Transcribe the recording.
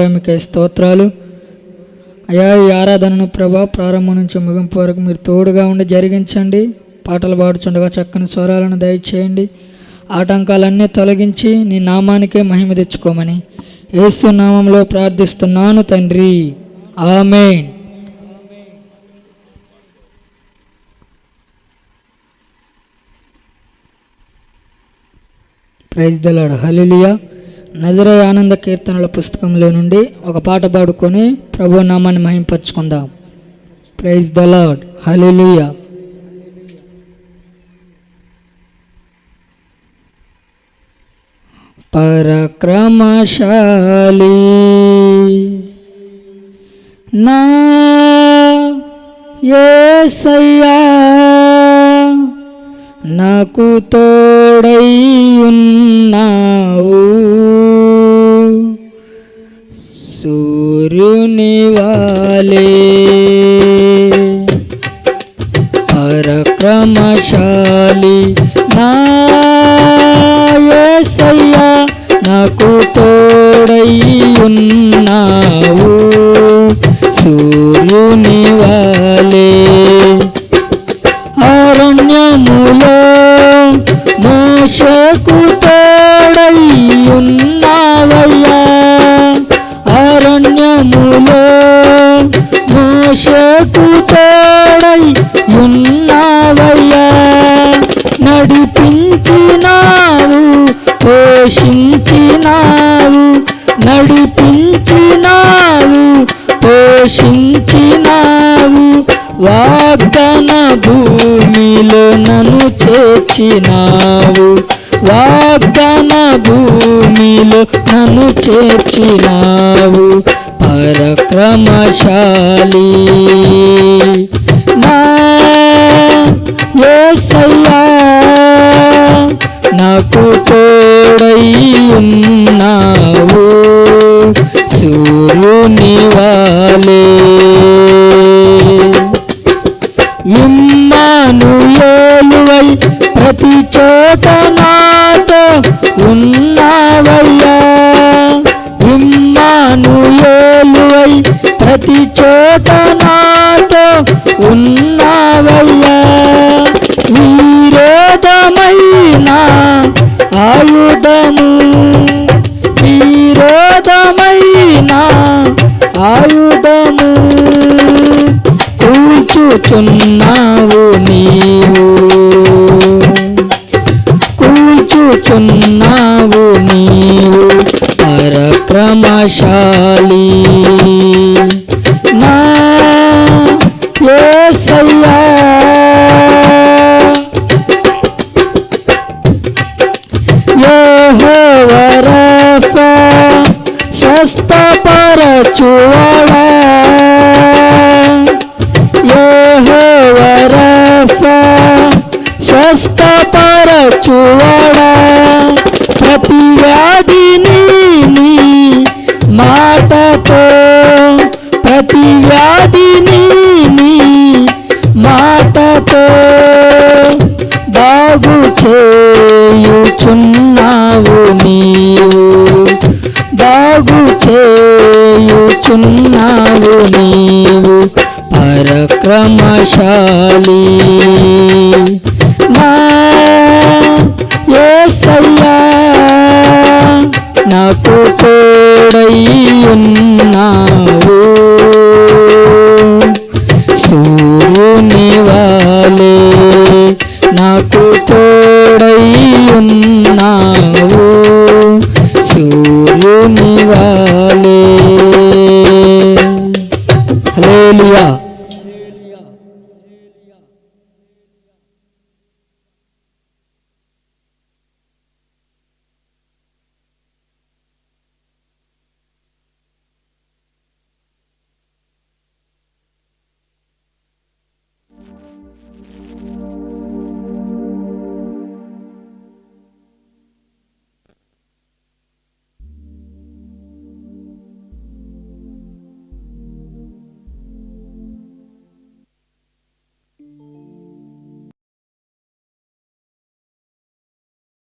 మీకే స్తోత్రాలు. అయా ఈ ఆరాధనను ప్రభా ప్రారంభం నుంచి ముగింపు వరకు మీరు తోడుగా ఉండి జరిగించండి. పాటలు పాడుచుండగా చక్కని స్వరాలను దయచేయండి. ఆటంకాలన్నీ తొలగించి నీ నామానికే మహిమ తెచ్చుకోమని యేసు నామంలో ప్రార్థిస్తున్నాను తండ్రి. ఆమెన్. ప్రైజ్ దలాడు హలిలియా నజరే ఆనంద కీర్తనల పుస్తకంలో నుండి ఒక పాట పాడుకొని ప్రభు నామాన్ని మహింపరచుకుందాం. ప్రైజ్ ద లాడ్ హలిలియా పరక్రమశాలి నా యేసయ్యా నాకు తోడై పరక్రమశాలి నాయసయ్యా నాకు తోడై సూర్యుని వాలే అరణ్యములో మోషకు పోషించినావు నడిపించినావు పోషించినావు వాగ్దాన భూమిలో నన్ను చేర్చినావు వాగ్దాన భూమిలో నన్ను చేర్చినావు పరక్రమశాలి. నా యేసయ్యా నాకు ఉన్నావు సూర్యుని వాలే. ఇమ్మాను ప్రతి చోట ఆయుధము కూల్చుచున్నావు నీవు. కూల్చుచున్నావు నీవు పరక్రమశాలి. నా యేసయ్యా యెహోవరఫా స్వస్థపరచువాడా యెహోవరఫా స్వస్థపరచువాడా ప్రతి వ్యాధిని నీ మాటతో ప్రతి వ్యాధిని నీ మాటతో బాగు చేయుచున్నావు నీవు బాగు చేయుచున్నావు నీవు పరక్రమశాలి. Hallelujah.